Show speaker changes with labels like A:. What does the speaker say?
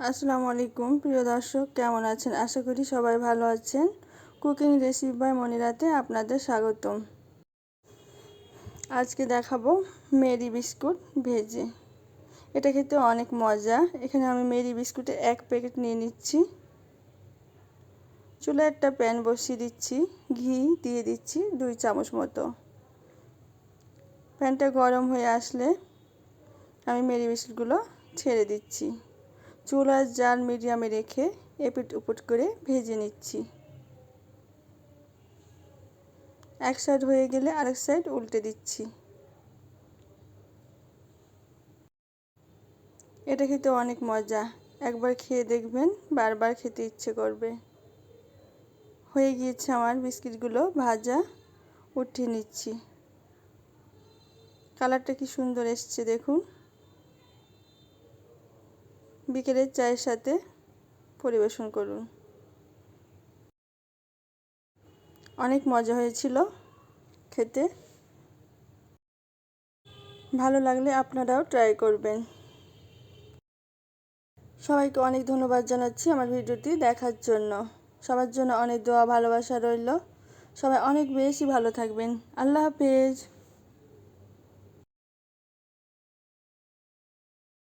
A: আসসালামু আলাইকুম, প্রিয় দর্শক, কেমন আছেন? আশা করি সবাই ভালো আছেন। কুকিং রেসিপি বাই মনিরাতে আপনাদের স্বাগতম। আজকে দেখাবো মেরি বিস্কুট ভেজে। এটা খেতে অনেক মজা। এখানে আমি মেরি বিস্কুটে এক প্যাকেট নিয়ে নিচ্ছি। চুলে একটা প্যান বসিয়ে দিচ্ছি। ঘি দিয়ে দিচ্ছি দুই চামচ মতো। প্যানটা গরম হয়ে আসলে আমি মেরি বিস্কুটগুলো ছেড়ে দিচ্ছি। চুলার জাল মিডিয়ামে রেখে এপিট উপুট করে ভেজে নিচ্ছি। এক সাইড হয়ে গেলে আরেক সাইড উল্টে দিচ্ছি। এটা খেতে অনেক মজা। একবার খেয়ে দেখবেন, বারবার খেতে ইচ্ছে করবে। হয়ে গিয়েছে আমার বিস্কিটগুলো ভাজা, উঠিয়ে নিচ্ছি। কালারটা কি সুন্দর এসছে দেখুন। বিকেলের চায়ের সাথে পরিবেশন করুন। অনেক মজা হয়েছিল খেতে। ভালো লাগলে আপনারাও ট্রাই করবেন। সবাইকে অনেক ধন্যবাদ জানাচ্ছি আমার ভিডিওটি দেখার জন্য। সবার জন্য অনেক দোয়া, ভালোবাসা রইল। সবাই অনেক বেশি ভালো থাকবেন। আল্লাহ হাফেজ।